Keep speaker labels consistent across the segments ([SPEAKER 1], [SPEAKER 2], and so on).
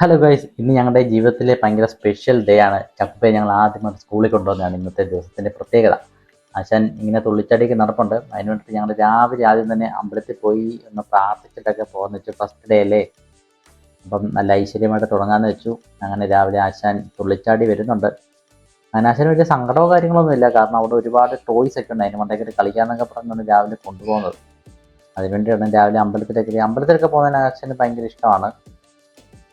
[SPEAKER 1] Hello guys ഇന്ന് ഞങ്ങളുടെ ജീവിതത്തിലെ ഭയങ്കര സ്പെഷ്യൽ ഡേ ആണ്. ചക്കുപ്പയെ ഞങ്ങൾ ആദ്യമായിട്ട് സ്കൂളിൽ കൊണ്ടുവന്നതാണ് ഇന്നത്തെ ദിവസത്തിന്റെ പ്രത്യേകത. ആശാൻ ഇങ്ങനെ തുള്ളിച്ചടിക്ക് നടപ്പുണ്ട്. അതിന് വേണ്ടിയിട്ട് ഞങ്ങൾ രാവിലെ ആദ്യം തന്നെ അമ്പലത്തിൽ പോയി ഒന്ന് പ്രാർത്ഥിച്ചിട്ടൊക്കെ പോകുന്ന വെച്ചു. ഫസ്റ്റ് ഡേ അല്ലേ? അപ്പം നല്ല ഐശ്വര്യമായിട്ട് തുടങ്ങാമെന്ന് വെച്ചു. അങ്ങനെ രാവിലെ ആശാൻ തുള്ളിച്ചാടി വരുന്നുണ്ട്. അങ്ങനെ ആശാൻ വലിയ സങ്കടമോ കാര്യങ്ങളൊന്നും കാരണം അവിടെ ഒരുപാട് ടോയ്സ് ഒക്കെ ഉണ്ട്. അതിന് വേണ്ടിയൊക്കെ കളിക്കാമെന്നൊക്കെ പറഞ്ഞാണ് രാവിലെ കൊണ്ടുപോകുന്നത്. അതിനുവേണ്ടിയാണ് രാവിലെ അമ്പലത്തിലേക്ക് അമ്പലത്തിലൊക്കെ പോകുന്നതിന് ആശാന് ഭയങ്കര ഇഷ്ടമാണ്.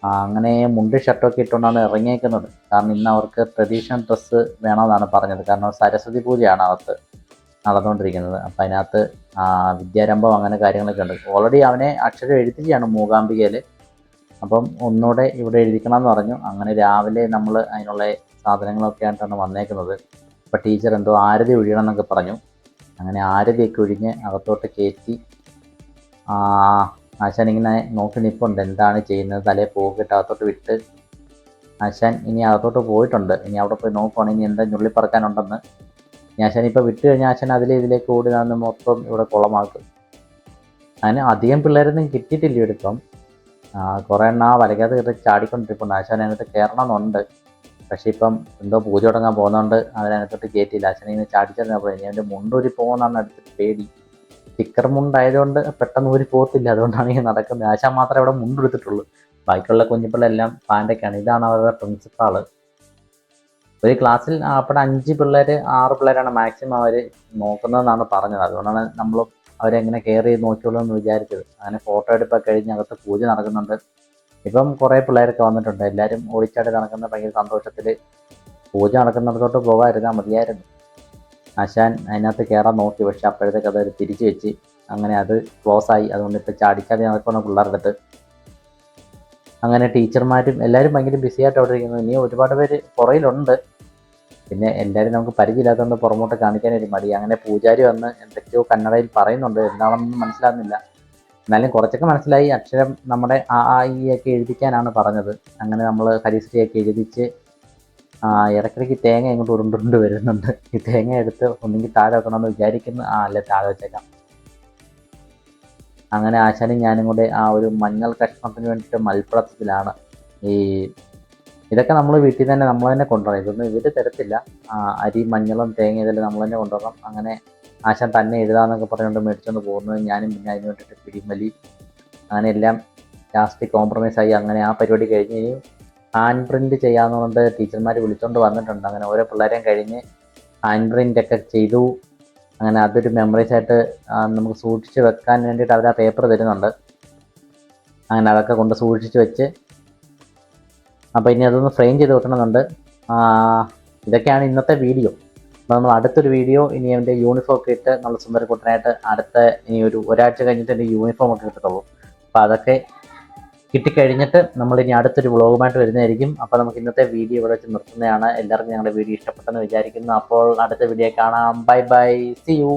[SPEAKER 1] അങ്ങനെ മുണ്ട് ഷർട്ടൊക്കെ ഇട്ടുകൊണ്ടാണ് ഇറങ്ങിയേക്കുന്നത്. കാരണം ഇന്ന് അവർക്ക് ട്രഡീഷണൽ ഡ്രസ്സ് വേണമെന്നാണ് പറഞ്ഞത്. കാരണം സരസ്വതി പൂജയാണ് അകത്ത് നടന്നുകൊണ്ടിരിക്കുന്നത്. അപ്പം അതിനകത്ത് വിദ്യാരംഭം അങ്ങനെ കാര്യങ്ങളൊക്കെ ഉണ്ട്. ഓൾറെഡി അവനെ അക്ഷരം എഴുതിക്കുകയാണ് മൂകാംബികയിൽ അപ്പം ഒന്നുകൂടെ ഇവിടെ എഴുതിക്കണം എന്ന് പറഞ്ഞു. അങ്ങനെ രാവിലെ നമ്മൾ അതിനുള്ള സാധനങ്ങളൊക്കെ ആയിട്ടാണ് വന്നേക്കുന്നത്. അപ്പം ടീച്ചർ എന്തോ ആരതി ഒഴിയണം എന്നൊക്കെ പറഞ്ഞു. അങ്ങനെ ആരതിയൊക്കെ ഒഴിഞ്ഞ് അകത്തോട്ട് കയറ്റി ആശാൻ ഇങ്ങനെ നോക്കി നിൽപ്പുണ്ട് എന്താണ് ചെയ്യുന്നത്? തലേ പോകിട്ട് അകത്തോട്ട് വിട്ട് ആശാൻ ഇനി അകത്തോട്ട് പോയിട്ടുണ്ട്. ഇനി അവിടെ പോയി നോക്കുവാണെങ്കിൽ ഇനി എന്താ ഞുള്ളി പറക്കാനുണ്ടെന്ന്. ഇനി ആശാൻ ഇപ്പോൾ വിട്ട് കഴിഞ്ഞാൽ ആശാൻ അതിലെ ഇതിലേക്ക് ഓടി നടന്ന് മൊത്തം ഇവിടെ കുളമാക്കും. അങ്ങനെ അധികം പിള്ളേരൊന്നും കിട്ടിയിട്ടില്ല ഇവിടിപ്പം കുറേ എണ്ണ ആ കയറി ചാടിക്കൊണ്ടിരിപ്പുണ്ട് ആശാൻ അതിനകത്ത് കയറണമെന്നുണ്ട്. പക്ഷേ ഇപ്പം എന്തോ പൂജ തുടങ്ങാൻ പോകുന്നതുകൊണ്ട് അവരതിനകത്തോട്ട് കയറ്റിയില്ല. ആശാൻ ഇങ്ങനെ ചാടിച്ചറിഞ്ഞപ്പോൾ ഇനി അവന്റെ മുണ്ടൂരി പോകുന്നതാണ് അടുത്ത് പേടി. സ്റ്റിക്കർ മുണ്ടായതുകൊണ്ട് പെട്ടെന്ന് ഊരി പോകത്തില്ല അതുകൊണ്ടാണ് ഈ നടക്കുന്നത്. ആശാ മാത്രമേ ഇവിടെ മുണ്ടെടുത്തിട്ടുള്ളൂ. ബാക്കിയുള്ള കുഞ്ഞിപ്പിള്ളെല്ലാം പാന്റൊക്കെയാണ് ഇതാണ് അവരുടെ പ്രിൻസിപ്പാൾ. ഒരു ക്ലാസ്സിൽ അപ്പോൾ അഞ്ച് പിള്ളേർ ആറ് പിള്ളേരാണ് മാക്സിമം അവർ നോക്കുന്നതെന്നാണ് പറഞ്ഞത്. അതുകൊണ്ടാണ് നമ്മൾ അവരെങ്ങനെ കെയർ ചെയ്ത് നോക്കിയുള്ളൂ എന്ന് വിചാരിച്ചത്. അങ്ങനെ ഫോട്ടോ എടുപ്പൊക്കെ കഴിഞ്ഞ് അകത്ത് പൂജ നടക്കുന്നുണ്ട്. ഇപ്പം കുറേ പിള്ളേരൊക്കെ വന്നിട്ടുണ്ട്. എല്ലാവരും ഓടിച്ചാടി നടക്കുന്ന ഭയങ്കര സന്തോഷത്തിൽ പൂജ നടക്കുന്നിടത്തോട്ട് പോകാതിരുന്നാൽ മതിയായിരുന്നു. ആശാൻ അതിനകത്ത് കയറാൻ നോക്കി. പക്ഷെ അപ്പോഴത്തേക്ക് അതൊരു തിരിച്ചു വെച്ച് അങ്ങനെ അത് ക്ലോസ് ആയി. അതുകൊണ്ട് ഇപ്പോൾ ചാടിക്കാതെ നടക്കുന്ന പിള്ളേരുടെ അടുത്ത്. അങ്ങനെ ടീച്ചർമാരും എല്ലാവരും ഭയങ്കര ബിസി ആയിട്ട് അവിടെ ഇരിക്കുന്നു. ഇനി ഒരുപാട് പേര് പുറയിലുണ്ട്. പിന്നെ എല്ലാവരും നമുക്ക് പരിചയമില്ലാത്തതുകൊണ്ട് പുറമോട്ട് കാണിക്കാനൊരു മടി. അങ്ങനെ പൂജാരി വന്ന് എന്തൊക്കെയോ കന്നഡയിൽ പറയുന്നുണ്ട്. എന്താണെന്നൊന്നും മനസ്സിലാകുന്നില്ല. എന്നാലും കുറച്ചൊക്കെ മനസ്സിലായി. അക്ഷരം നമ്മുടെ ആ ആ ഈ ഒക്കെ എഴുതിക്കാനാണ് പറഞ്ഞത്. അങ്ങനെ നമ്മൾ ഹരിശ്രീയൊക്കെ എഴുതിച്ച് ഇടയ്ക്കിടയ്ക്ക് തേങ്ങ ഇങ്ങോട്ട് ഉരുണ്ടുരുണ്ട് വരുന്നുണ്ട്. ഈ തേങ്ങ എടുത്ത് ഒന്നെങ്കിൽ താഴെ വെക്കണമെന്ന് വിചാരിക്കുന്നു. ആ അല്ലെ താഴെ വെച്ചേക്കാം. അങ്ങനെ ആശാനും ഞാനും കൂടെ ആ ഒരു മഞ്ഞൾ കഷ്ണത്തിന് വേണ്ടിയിട്ട് മൽപ്പുറത്തിലാണ് ഈ ഇതൊക്കെ നമ്മൾ വീട്ടിൽ തന്നെ നമ്മൾ തന്നെ കൊണ്ടുവരണം. ഇതൊന്നും ഇവർ തരത്തില്ല. അരി മഞ്ഞളും തേങ്ങ ഇതെല്ലാം നമ്മൾ തന്നെ കൊണ്ടുവരണം. അങ്ങനെ ആശാൻ തന്നെ എഴുതാന്നൊക്കെ പറഞ്ഞുകൊണ്ട് മേടിച്ചുകൊണ്ട് പോകുന്നത് ഞാനും പിന്നെ അതിന് വേണ്ടിയിട്ട് പിടിമലി. അങ്ങനെ എല്ലാം ലാസ്റ്റ് കോംപ്രമൈസ് ആയി. അങ്ങനെ ആ പരിപാടി കഴിഞ്ഞ് ഹാൻഡ് പ്രിന്റ് പറഞ്ഞിട്ട് ടീച്ചർമാർ വിളിച്ചുകൊണ്ട് വന്നിട്ടുണ്ട്. അങ്ങനെ ഓരോ പിള്ളേരെയും കഴിഞ്ഞ് ഹാൻഡ് പ്രിന്റ് ഒക്കെ ചെയ്തു. അങ്ങനെ അതൊരു മെമ്മറീസ് ആയിട്ട് നമുക്ക് സൂക്ഷിച്ച് വെക്കാൻ വേണ്ടിയിട്ട് അവർ ആ പേപ്പർ തരുന്നുണ്ട്. അങ്ങനെ അതൊക്കെ കൊണ്ട് സൂക്ഷിച്ച് വെച്ച് അപ്പോൾ ഇനി അതൊന്ന് ഫ്രെയിം ചെയ്ത് വെക്കണമെന്നുണ്ട്. ഇതൊക്കെയാണ് ഇന്നത്തെ വീഡിയോ അപ്പോൾ നമ്മൾ അടുത്തൊരു വീഡിയോ ഇനി എന്റെ യൂണിഫോം ഒക്കെ ഇട്ട് നല്ല സുന്ദരക്കുട്ടനായിട്ട് അടുത്ത ഇനി ഒരു ഒരാഴ്ച കഴിഞ്ഞിട്ട് എന്റെ യൂണിഫോം ഒക്കെ കിട്ടത്തുള്ളൂ അപ്പോൾ അതൊക്കെ കിട്ടിക്കഴിഞ്ഞിട്ട് നമ്മൾ ഇനി അടുത്തൊരു വ്ളോഗുമായിട്ട് വരുന്നതായിരിക്കും. അപ്പോൾ നമുക്ക് ഇന്നത്തെ വീഡിയോ ഇവിടെ വെച്ച് നിർത്തുന്നതാണ്. എല്ലാവർക്കും ഞങ്ങളുടെ വീഡിയോ ഇഷ്ടപ്പെട്ടെന്ന് വിചാരിക്കുന്നു. അപ്പോൾ അടുത്ത വീഡിയോ കാണാം. Bye bye C U